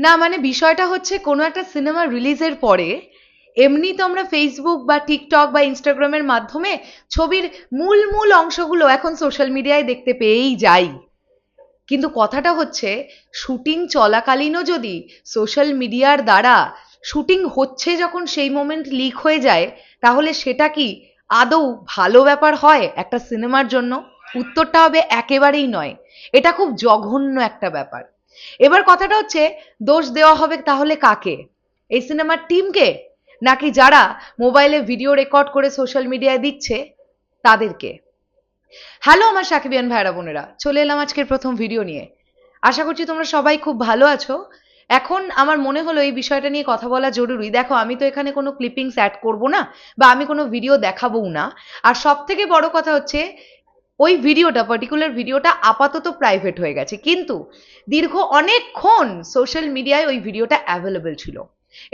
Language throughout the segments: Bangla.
না মানে বিষয়টা হচ্ছে কোনো একটা সিনেমা রিলিজের পরে এমনি তো আমরা ফেসবুক বা টিকটক বা ইনস্টাগ্রামের মাধ্যমে ছবির মূল মূল অংশগুলো এখন সোশ্যাল মিডিয়ায় দেখতে পেয়েই যাই। কিন্তু কথাটা হচ্ছে শুটিং চলাকালীনও যদি সোশ্যাল মিডিয়ার দ্বারা শুটিং হচ্ছে যখন সেই মোমেন্ট লিক হয়ে যায়, তাহলে সেটা কি আদৌ ভালো ব্যাপার হয় একটা সিনেমার জন্য? উত্তরটা হবে একেবারেই নয়। এটা খুব জঘন্য একটা ব্যাপার। এবার কথাটা হচ্ছে, দোষ দেওয়া হবে তাহলে কাকে? এই সিনেমার টিমকে নাকি যারা মোবাইলে ভিডিও রেকর্ড করে সোশ্যাল মিডিয়ায় দিচ্ছে, তাদেরকে? হ্যালো আমার সাকিবিয়ান ভাইরা বোনেরা। চলে এলাম আজকের প্রথম ভিডিও নিয়ে। আশা করছি তোমরা সবাই খুব ভালো আছো। এখন আমার মনে হলো এই বিষয়টা নিয়ে কথা বলা জরুরি। দেখো, আমি তো এখানে কোনো ক্লিপিংস অ্যাড করব না, বা আমি কোনো ভিডিও দেখাবও না। আর সব থেকে বড় কথা হচ্ছে ওই ভিডিওটা পার্টিকুলার ভিডিওটা আপাতত প্রাইভেট হয়ে গেছে। কিন্তু দীর্ঘ অনেকক্ষণ সোশ্যাল মিডিয়ায় ওই ভিডিওটা অ্যাভেলেবেল ছিল।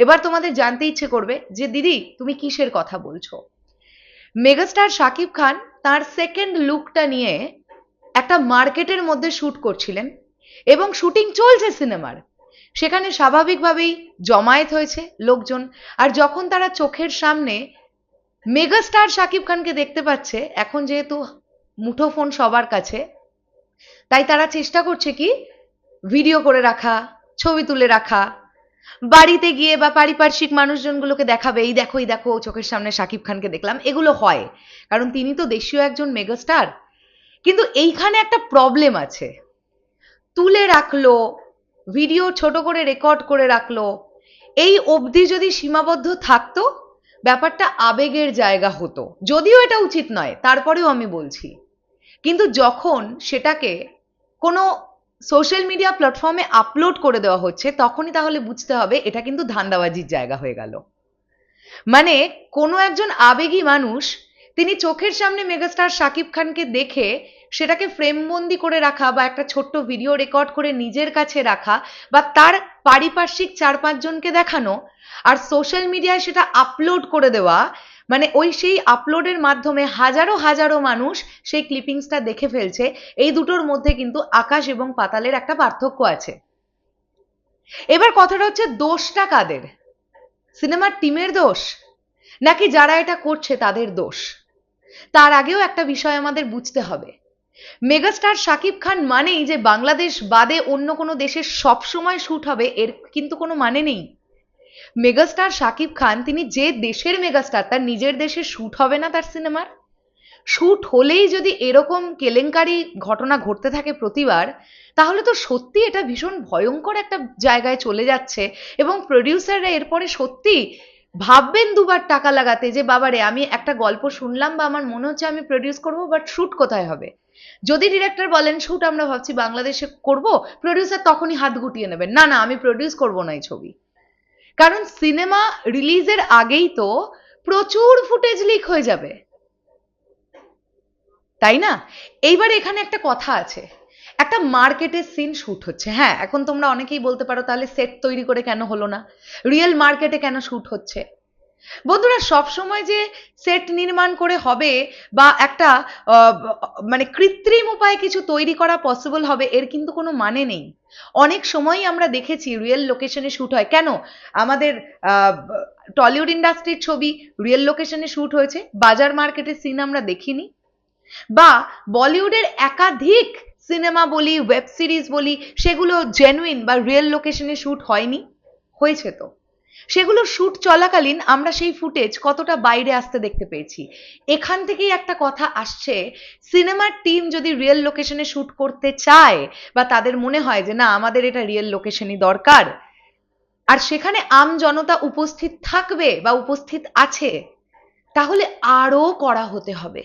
এবার তোমাদের জানতে ইচ্ছে করবে যে, দিদি, তুমি কিসের কথা বলছো? মেগাস্টার শাকিব খান তার সেকেন্ড লুকটা নিয়ে একটা মার্কেটের মধ্যে শ্যুট করছিলেন এবং শুটিং চলছে সিনেমার সেখানে স্বাভাবিকভাবেই জমায়েত হয়েছে লোকজন। আর যখন তারা চোখের সামনে মেগাস্টার শাকিব খানকে দেখতে পাচ্ছে, এখন যেহেতু মুঠোফোন সবার কাছে। তাই তারা চেষ্টা করছে কি ভিডিও করে রাখা, ছবি তুলে রাখা। বাড়িতে গিয়ে বা পারিপার্শ্বিক মানুষজনগুলোকে দেখাবে, এই দেখো এই দেখো, চোখের সামনে শাকিব খানকে দেখলাম। এগুলো হয়। কারণ তিনি তো দেশীয় একজন মেগাস্টার। কিন্তু এইখানে একটা প্রবলেম আছে। তুলে রাখল ভিডিও ছোট করে রেকর্ড করে রাখল। এই অবধি যদি সীমাবদ্ধ থাকতো, ব্যাপারটা আবেগের জায়গা হতো। যদিও এটা উচিত নয়, তারপরেও আমি বলছি। কিন্তু যখন সেটাকে কোনো সোশ্যাল মিডিয়া প্ল্যাটফর্মে আপলোড করে দেওয়া হচ্ছে, তখনই তাহলে বুঝতে হবে এটা কিন্তু ধান্দাবাজির জায়গা হয়ে গেল। মানে কোনো একজন আবেগী মানুষ, তিনি চোখের সামনে মেগাস্টার শাকিব খানকে দেখে সেটাকে ফ্রেমবন্দি করে রাখা বা একটা ছোট্ট ভিডিও রেকর্ড করে নিজের কাছে রাখা বা তার পারিপার্শ্বিক চার পাঁচজনকে দেখানো আর সোশ্যাল মিডিয়ায় সেটা আপলোড করে দেওয়া মানে ওই সেই আপলোডের মাধ্যমে হাজারো হাজারো মানুষ সেই ক্লিপিংসটা দেখে ফেলছে, এই দুটোর মধ্যে কিন্তু আকাশ এবং পাতালের একটা পার্থক্য আছে। এবার কথাটা হচ্ছে দোষটা কাদের? সিনেমার টিমের দোষ? নাকি যারা এটা করছে তাদের দোষ? তার আগেও একটা বিষয় আমাদের বুঝতে হবে। মেগাস্টার শাকিব খান মানেই যে বাংলাদেশ বাদে অন্য কোনো দেশের সবসময় শ্যুট হবে, এর কিন্তু কোনো মানে নেই। মেগাস্টার শাকিব খান, তিনি যে দেশের মেগাস্টার, তার নিজের দেশে শ্যুট হবে না তার সিনেমার? শ্যুট হলেই যদি এরকম কেলেঙ্কারি ঘটনা ঘটতে থাকে প্রতিবার, তাহলে তো সত্যি এটা ভীষণ ভয়ঙ্কর একটা জায়গায় চলে যাচ্ছে এবং প্রডিউসাররা এরপরে সত্যি ভাববেন দুবার টাকা লাগাতে যে, বাবারে, আমি একটা গল্প শুনলাম বা আমার মনে হচ্ছে আমি প্রডিউস করব বাট শ্যুট কোথায় হবে? যদি ডিরেক্টর বলেন শ্যুট আমরা ভাবছি বাংলাদেশে করব প্রডিউসার তখনই হাত গুটিয়ে নেবেন। না না, আমি প্রডিউস করব না এই ছবি। কারণ সিনেমা রিলিজের আগেই তো প্রচুর ফুটেজ লিক হয়ে যাবে। তাই না? এইবার এখানে একটা কথা আছে। একটা মার্কেটের সিন শুট হচ্ছে। হ্যাঁ এখন তোমরা অনেকেই বলতে পারো, তাহলে সেট তৈরি করে কেন হলো না? রিয়েল মার্কেটে কেন শুট হচ্ছে? বন্ধুরা, সবসময় যে সেট নির্মাণ করে হবে বা একটা মানে কৃত্রিম উপায়ে কিছু তৈরি করা পসিবল হবে, এর কিন্তু কোনো মানে নেই। অনেক সময়ই আমরা দেখেছি রিয়েল লোকেশনে শ্যুট হয়। কেন? আমাদের টলিউড ইন্ডাস্ট্রির ছবি রিয়েল লোকেশনে শ্যুট হয়েছে। বাজার মার্কেটের সিন আমরা দেখিনি। বা বলিউডের একাধিক সিনেমা বলি ওয়েব সিরিজ বলি, সেগুলো জেনুইন বা রিয়েল লোকেশনে শ্যুট হয়নি, হয়েছে তো। সেগুলো শ্যুট চলাকালীন আমরা সেই ফুটেজ কতটা বাইরে আসতে দেখতে পেয়েছি। এখান থেকেই একটা কথা আসছে, সিনেমার টিম যদি রিয়েল লোকেশনে শ্যুট করতে চায়, বা তাদের মনে হয় যে না, আমাদের এটা রিয়েল লোকেশনই দরকার, আর সেখানে আম জনতা উপস্থিত থাকবে বা উপস্থিত আছে, তাহলে আরও করা হতে হবে।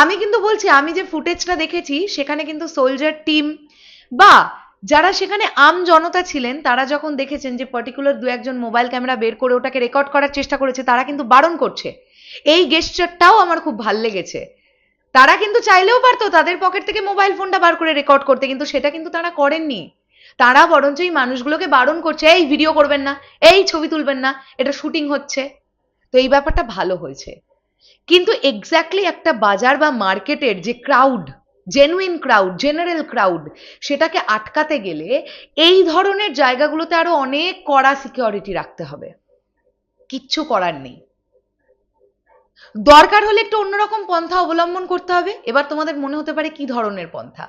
আমি কিন্তু বলছি, আমি যে ফুটেজটা দেখেছি, সেখানে কিন্তু সোলজার টিম বা যারা সেখানে আম জনতা ছিলেন, তারা যখন দেখেছেন যে পার্টিকুলার দু একজন মোবাইল ক্যামেরা বের করে ওটাকে রেকর্ড করার চেষ্টা করেছে, তারা কিন্তু বারণ করছে। এই গেস্টারটাও আমার খুব ভালো লেগেছে। তারা কিন্তু চাইলেও পারতো তাদের পকেট থেকে মোবাইল ফোনটা বার করে রেকর্ড করতে, কিন্তু সেটা কিন্তু তারা করেননি। তারা বরঞ্চ এই মানুষগুলোকে বারণ করছে, এই ভিডিও করবেন না, এই ছবি তুলবেন না, এটা শুটিং হচ্ছে। তো এই ব্যাপারটা ভালো হয়েছে। কিন্তু এক্স্যাক্টলি একটা বাজার বা মার্কেটের যে crowd genuine crowd general crowd সেটাকে আটকাতে গেলে এই ধরনের জায়গাগুলোতে আরও অনেক কড়া সিকিউরিটি রাখতে হবে। কিচ্ছু করার নেই। দরকার হলে একটু অন্যরকম পন্থা অবলম্বন করতে হবে। এবার তোমাদের মনে হতে পারে কি ধরনের পন্থা?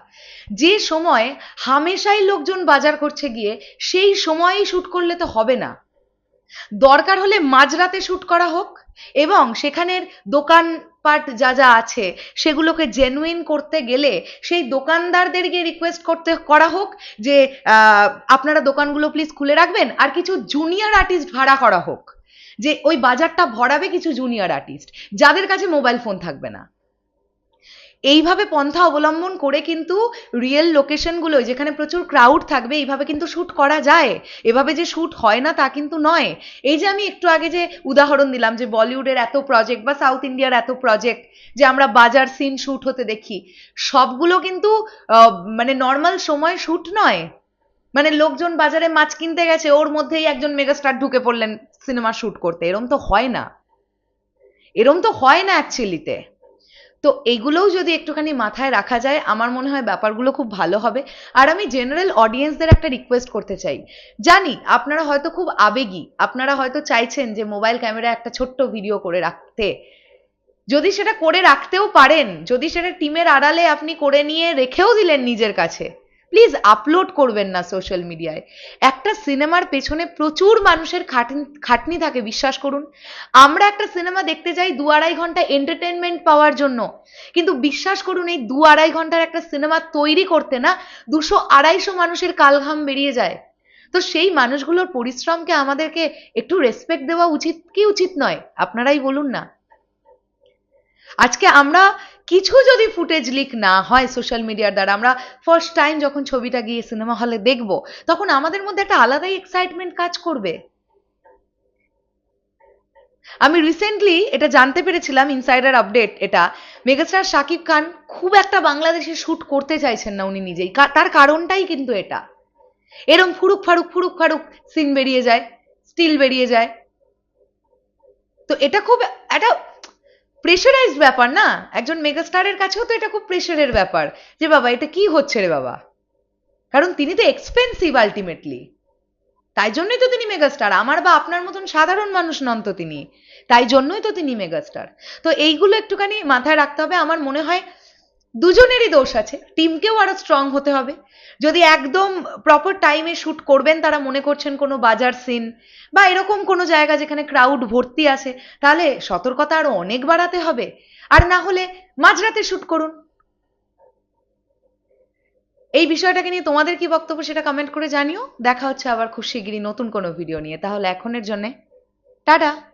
যে সময় হামেশাই লোকজন বাজার করছে গিয়ে, সেই সময়েই শুট করলে তো হবে না। দরকার হলে মাঝরাতে শুট করা হোক এবং সেখানের দোকানপাট যা যা আছে সেগুলোকে জেনুইন করতে গেলে সেই দোকানদারদেরকে রিকোয়েস্ট করতে, করা হোক যে আপনারা দোকানগুলো প্লিজ খুলে রাখবেন আর কিছু জুনিয়র আর্টিস্ট ভাড়া করা হোক। যে ওই বাজারটা ভরাবে কিছু জুনিয়র আর্টিস্ট যাদের কাছে মোবাইল ফোন থাকবে না। এইভাবে পন্থা অবলম্বন করে কিন্তু রিয়েল লোকেশনগুলো যেখানে প্রচুর ক্রাউড থাকবে, এইভাবে কিন্তু শ্যুট করা যায়। এভাবে যে শ্যুট হয় না, তা কিন্তু নয়। এই যে আমি একটু আগে যে উদাহরণ দিলাম যে বলিউডের এত প্রজেক্ট বা সাউথ ইন্ডিয়ার এত প্রজেক্ট যে আমরা বাজার সিন শ্যুট হতে দেখি, সবগুলো কিন্তু মানে নর্মাল সময় শ্যুট নয়। মানে লোকজন বাজারে মাছ কিনতে গেছে, ওর মধ্যেই একজন মেগাস্টার ঢুকে পড়লেন সিনেমা শ্যুট করতে। এরম তো হয় না। এরম তো হয় না অ্যাকচুয়ালিতে তো এগুলোও যদি একটুখানি মাথায় রাখা যায়, আমার মনে হয় ব্যাপারগুলো খুব ভালো হবে। আর আমি জেনারেল অডিয়েন্সদের একটা রিকোয়েস্ট করতে চাই। জানি আপনারা হয়তো খুব আবেগী, আপনারা হয়তো চাইছেন যে মোবাইল ক্যামেরা একটা ছোট্ট ভিডিও করে রাখতে। যদি সেটা করে রাখতেও পারেন, যদি সেটা টিমের আড়ালে আপনি করে নিয়ে রেখেও দিলেন নিজের কাছে প্লিজ আপলোড করবেন না সোশ্যাল মিডিয়ায় একটা সিনেমার পেছনে প্রচুর মানুষের খাটনি খাটনি থাকে, বিশ্বাস করুন। আমরা একটা সিনেমা দেখতে যাই দু আড়াই ঘণ্টা এন্টারটেনমেন্ট পাওয়ার জন্য। কিন্তু বিশ্বাস করুন, এই দু আড়াই ঘণ্টার একটা সিনেমা তৈরি করতে না দুশো আড়াইশো মানুষের কালঘাম বেরিয়ে যায়। তো সেই মানুষগুলোর পরিশ্রমকে আমাদেরকে একটু রেসপেক্ট দেওয়া উচিত, কি উচিত নয়? আপনারাই বলুন না। আজকে আমরা কিছু যদি ফুটেজ লিক না হয় সোশ্যাল মিডিয়ার দ্বারা, আমরা ফার্স্ট টাইম যখন ছবিটা গিয়ে সিনেমা হলে দেখব, তখন আমাদের মধ্যে একটা আলাদাই এক্সাইটমেন্ট কাজ করবে। আমি রিসেন্টলি এটা জানতে পেরেছিলাম ইনসাইডার আপডেট এটা, মেগাস্টার শাকিব খান খুব একটা বাংলাদেশে শুট করতে চাইছেন না উনি নিজেই তার কারণটাই কিন্তু এটা। এরম ফুরুক ফারুক ফুরুক ফারুক সিন বেরিয়ে যায় স্টিল বেরিয়ে যায়। তো এটা খুব একটা প্রেশারাইজড ব্যাপার না? একজন মেগাস্টারের কাছেও তো এটা খুব প্রেশারের ব্যাপার। যে বাবা, এটা কি হচ্ছে রে বাবা? কারণ তিনি তো এক্সপেন্সিভ আলটিমেটলি তাই জন্যই তো তিনি মেগাস্টার আমার বা আপনার মতন সাধারণ মানুষ নন তো তিনি। তাই জন্যই তো তিনি মেগাস্টার তো এইগুলো একটুখানি মাথায় রাখতে হবে। আমার মনে হয় দুজনেরই দোষ আছে। টিমকেও আরও স্ট্রং হতে হবে। যদি একদম প্রপার টাইমে শুট করবেন, তারা মনে করছেন কোনো বাজার সিন বা এরকম কোনো জায়গা যেখানে ক্রাউড ভর্তি আছে, তাহলে সতর্কতা আরও অনেক বাড়াতে হবে। আর না হলে মাঝরাতে শুট করুন। এই বিষয়টাকে নিয়ে তোমাদের কি বক্তব্য সেটা কমেন্ট করে জানিও। দেখা হচ্ছে আবার খুব শিগগিরই নতুন কোনো ভিডিও নিয়ে। তাহলে এখনের জন্য টাটা।